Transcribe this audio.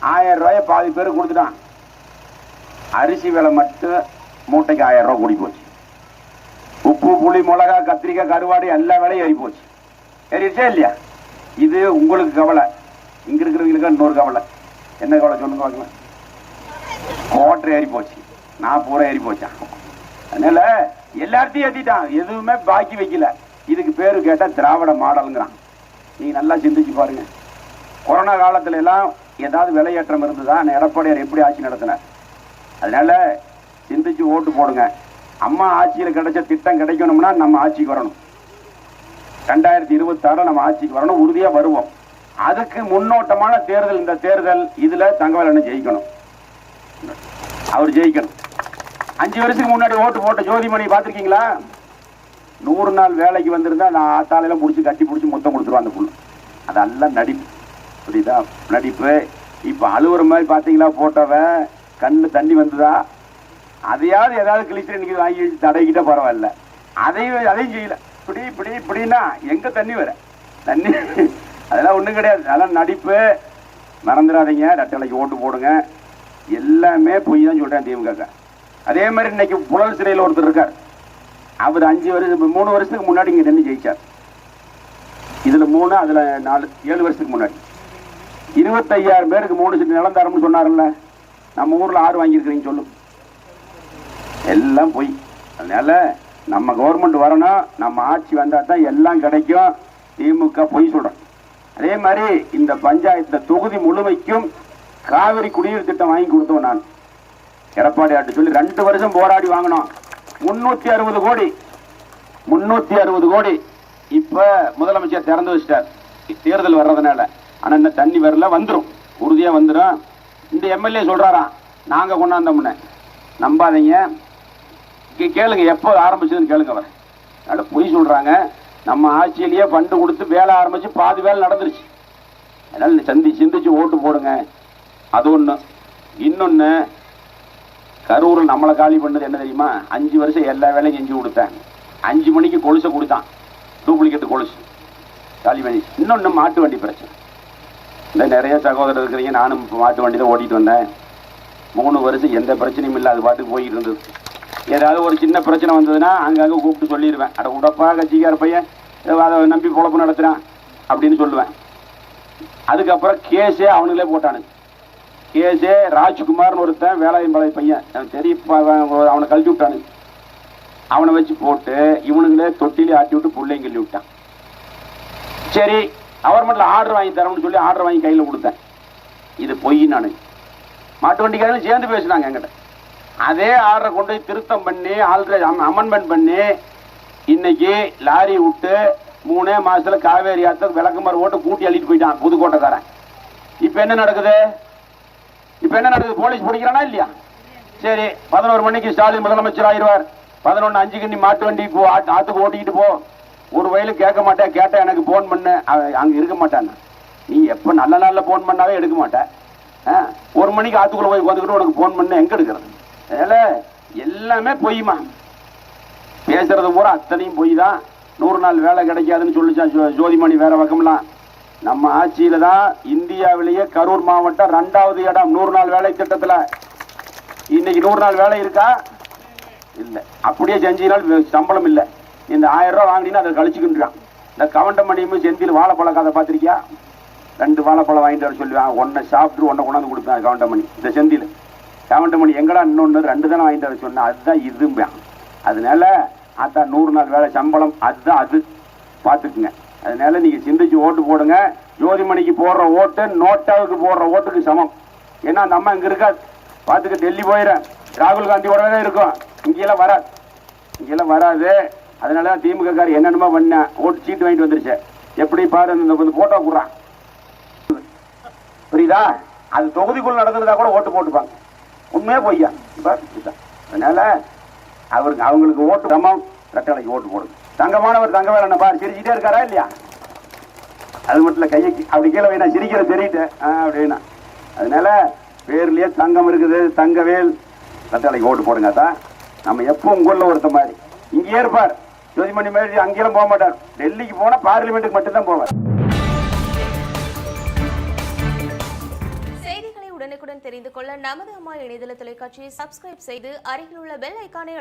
ஆயிரம் ரூபாய பாதி பேர் கொடுத்துட்டான். அரிசி விலை மட்டும் மூட்டைக்கு ஆயிரம் ரூபாய் கூடி போச்சு. உப்பு புளி மிளகா கத்திரிக்காய் கருவாடு எல்லா விலையும் ஏறி போச்சு. ஏறிடுச்சா இல்லையா? இது உங்களுக்கு கவலை. இங்க இருக்கிறவங்களுக்கு இன்னொரு கவலை. என்ன கவலை சொல்லுங்க பார்க்கலாம். கோட்டை ஏறி போச்சு. நான் பூரா ஏறி போச்சேன் அதனால எல்லாத்தையும் ஏத்திட்டான். எதுவுமே பாக்கி வைக்கல. இதுக்கு பேரு கேட்டா திராவிட மாடலுங்கிறான். நீங்க நல்லா சிந்திச்சு பாருங்க. கொரோனா காலத்துல எல்லாம் ஏதாவது விலையேற்றம் இருந்ததா? நான் எடப்பாடியார் எப்படி ஆட்சி நடத்தினார்? அதனால சிந்திச்சு ஓட்டு போடுங்க. அம்மா ஆட்சியில் கிடைச்ச திட்டம் கிடைக்கணும்னா நம்ம ஆட்சிக்கு வரணும். ரெண்டாயிரத்தி இருபத்தாறு நம்ம ஆட்சிக்கு வரணும். உறுதியா வருவோம். அதுக்கு முன்னோட்டமான தேர்தல் இந்த தேர்தல் இதுல தங்கவேலன்னு ஜெயிக்கணும். அவர் ஜெயிக்கணும். அஞ்சு வருஷத்துக்கு முன்னாடி ஓட்டு போட்ட ஜோதிமணி பார்த்துருக்கீங்களா? நூறு நாள் வேலைக்கு வந்திருந்தா நான் ஆத்தாலையில முடிச்சு கட்டி பிடிச்சி மொத்தம் கொடுத்துருவான் அந்த புள்ள. அதெல்லாம் நடிப்பு. புரியுதா நடிப்பு இப்ப அழுவுற மாதிரி பாத்தீங்களா போட்டவன் கண்ணு தண்ணி வந்ததா? அதையாவது ஏதாவது கிழிச்சு இன்னைக்கு வாங்கி வச்சு பரவாயில்ல. அதையும் அதையும் செய்யல. இப்படி இப்படி இப்படின்னா எங்க தண்ணி வர? தண்ணி அதெல்லாம் ஒண்ணும் கிடையாது. அதெல்லாம் நடிப்பு. மறந்துடாதீங்க. ரெட்டலைக்கு ஓட்டு போடுங்க. எல்லாமே பொய் தான் சொல்றேன் திமுக அதே மாதிரி இன்னைக்கு புழல் சிறையில் ஒருத்தர் இருக்கார். அவர் அஞ்சு வருஷம் மூணு வருஷத்துக்கு முன்னாடி இங்க நின்று ஜெயிச்சார். இதுல மூணு அதுல நாலு ஏழு வருஷத்துக்கு முன்னாடி. இருபத்தையாயிரம் பேருக்கு மூணு செட்டு நிலம் தரம்னு சொன்னார்ல நம்ம ஊரில் ஆறு வாங்கியிருக்கிறீங்க சொல்லும் எல்லாம் பொய். அதனால நம்ம கவர்மெண்ட் வரணும். நம்ம ஆட்சி வந்தால் தான் எல்லாம் கிடைக்கும். திமுக பொய் சொல்கிறோம் அதே மாதிரி இந்த பஞ்சாயத்து தொகுதி முழுமைக்கும் காவிரி குடிநீர் திட்டம் வாங்கி கொடுத்தோம் நான். எடப்பாடி ஆட்டு சொல்லி ரெண்டு வருஷம் போராடி வாங்கினோம். முன்னூற்றி அறுபது கோடி. முன்னூற்றி அறுபது கோடி. இப்போ முதலமைச்சர் திறந்து வச்சிட்டார். தேர்தல் வர்றதுனால. ஆனால் இந்த தண்ணி வரல வந்துடும் உறுதியாக வந்துடும் இந்த எம்எல்ஏ சொல்கிறாரா நாங்கள் கொண்டாந்தோம்னு நம்பாதீங்க. கேளுங்க எப்போ ஆரம்பிச்சதுன்னு கேளுங்க அவர். அதில் பொய் சொல்கிறாங்க நம்ம ஆட்சியிலேயே ஃபண்டு கொடுத்து வேலை ஆரம்பித்து பாதி வேலை நடந்துருச்சு. அதனால் நீ சந்தி சிந்திச்சு ஓட்டு போடுங்க. அது ஒன்று இன்னொன்று கரூரில் நம்மளை காலி பண்ணது என்ன தெரியுமா? அஞ்சு வருஷம் எல்லா வேலையும் செஞ்சு கொடுத்தேன். அஞ்சு மணிக்கு கொலுசை கொடுத்தான். டூப்ளிகேட் கொலுசு. காலி பண்ணி. இன்னொன்று மாட்டு வண்டி பிரச்சனை. இந்த நிறைய சகோதரர் இருக்கிறீங்க நானும் மாட்டு வண்டி தான் ஓட்டிட்டு வந்தேன். மூணு வருஷம் எந்த பிரச்சனையும் இல்லை அது பாட்டுக்கு போயிட்டு இருந்தது. ஏதாவது ஒரு சின்ன பிரச்சனை வந்ததுன்னா அங்கங்கே கூப்பிட்டு சொல்லிடுவேன். அட உடப்பா கட்சிக்கார பையன் அதை நம்பி பொழப்பு நடத்துகிறான் அப்படின்னு சொல்லுவேன். அதுக்கப்புறம் கேஸே அவனுங்களே போட்டானுங்க. கேஸே ராஜ்குமார்னு ஒருத்தன் வேலாயம்பாளைய பையன் எனக்கு தெரியும் அவனை கழட்டி விட்டானுங்க. அவனை வச்சு போட்டு இவனுங்களே தொட்டிலே ஆட்டி விட்டு பிள்ளைங்க கிள்ளி விட்டான். சரி கவர்மெண்ட்ல ஆர்டர் வாங்கி தரோம்னு சொல்லி ஆர்டர் வாங்கி கையில கொடுத்தேன். இது பொய் நான். மாட்டு வண்டிக்காரங்க சேர்ந்து பேசினாங்க என்கிட்ட. அதே ஆர்டரை கொண்டு போய் திருத்தம் பண்ணி ஆல்ரெடி அமெண்ட்மெண்ட் பண்ணி இன்னைக்கு லாரி விட்டு மூணே மாசத்துல காவேரி ஆத்த விளக்குமாறு ஓட்டு கூட்டி அள்ளிட்டு போயிட்டான் புதுக்கோட்டைக்காரன். இப்ப என்ன நடக்குது? இப்ப என்ன நடக்குது? போலீஸ் பிடிக்கிறானா இல்லையா? சரி பதினோரு மணிக்கு ஸ்டாலின் முதலமைச்சர் ஆயிடுவார். பதினொன்னு அஞ்சு நீ மாட்டு வண்டி போ ஆட்டு- ஓட்டிக்கிட்டு போ. ஒரு வயலும் கேட்க மாட்டேன் கேட்டா எனக்கு போன் பண்ண. அங்கே அங்க இருக்க மாட்டான் நீ எப்ப நல்ல நாள்ல போன் பண்ணாவே எடுக்க மாட்டேன் ஒரு மணிக்கு ஆத்துக்குள்ள போய் உட்காந்துக்கிட்டு உனக்கு போன் பண்ண எங்க எடுக்கிறது? அதனால எல்லாமே பொய்மா பேசுறது பூரா அத்தனையும் பொய் தான் நூறு நாள் வேலை கிடைக்காதுன்னு சொல்லிச்சான் ஜோ- ஜோதிமணி வேற பக்கம்லாம். நம்ம ஆட்சியில தான் இந்தியாவிலேயே கரூர் மாவட்டம் ரெண்டாவது இடம் நூறு நாள் வேலை திட்டத்துல. இன்னைக்கு நூறு நாள் வேலை இருக்கா? இல்லை. அப்படியே செஞ்சினால் சம்பளம் இல்லை. இந்த ஆயிரம் ரூபா வாங்கினீங்கன்னா அதை கழிச்சுக்கின்றான். இந்த கவண்டமணியும் செந்தில் வாழைப்பழம் கதை பார்த்துருக்கியா? ரெண்டு வாழைப்பழம் வாங்கிட்டு வர சொல்லுவான். ஒன்னை சாப்பிட்டு ஒன்னை கொண்டாந்து கொடுப்பேன் கவண்டமணி இந்த செந்தில் கவண்டமணி எங்கடா இன்னொன்று ரெண்டு தானே வாங்கிட்டு வர சொன்னேன். அதுதான் இதும்பேன். அதனால அதான் நூறு நாள் வேலை சம்பளம். அதுதான் அது. பார்த்துக்குங்க. அதனால நீங்கள் சிந்திச்சு ஓட்டு போடுங்க. ஜோதிமணிக்கு போடுற ஓட்டு நோட்டாவுக்கு போடுற ஓட்டுக்கு சமம். ஏன்னா அந்த அம்மா இங்கே இருக்காது பார்த்துக்க டெல்லி போயிடறேன் ராகுல் காந்தியோட தான் இருக்கும். இங்கெல்லாம் வராது. இங்கெல்லாம் வராது. அதனால தான் திமுக கார் என்னென்னமோ பண்ண ஓட்டு சீட்டு வாங்கிட்டு வந்துருச்சு. எப்படி பாரு இந்த கொஞ்சம் போட்டோ கூடுறான் புரியுதா? அது தொகுதிக்குள்ள நடந்திருந்தா கூட ஓட்டு போட்டுப்பாங்க. உண்மையே பொய்யா? அதனால அவருக்கு அவங்களுக்கு ஓட்டு சமம். ரெட்டலைக்கு ஓட்டு போடுங்க. தங்கமானவர் தங்க வேலை பாரு சிரிச்சுட்டே இருக்காரா இல்லையா? அது மட்டும் இல்ல கையை அப்படி கீழே வேணா சிரிக்கிற தெரியிட்டு அப்படின்னா. அதனால பேர்லயே தங்கம் இருக்குது தங்கவேல். ரெட்டலைக்கு ஓட்டு போடுங்க தான் நம்ம எப்போ உங்களில் ஒருத்த மாதிரி. இங்கேயே இருப்பார். ஜோதிமணி மாதிரி அங்கேயும் போக மாட்டார் டெல்லிக்கு போனா பார்லிமெண்ட்டுக்கு மட்டும்தான் போவார் செய்திகளை உடனுக்குடன் தெரிந்து கொள்ள நமது அம்மா இணையதள தொலைக்காட்சியை சப்ஸ்கிரைப் செய்து அருகில் உள்ள பெல் ஐக்கானை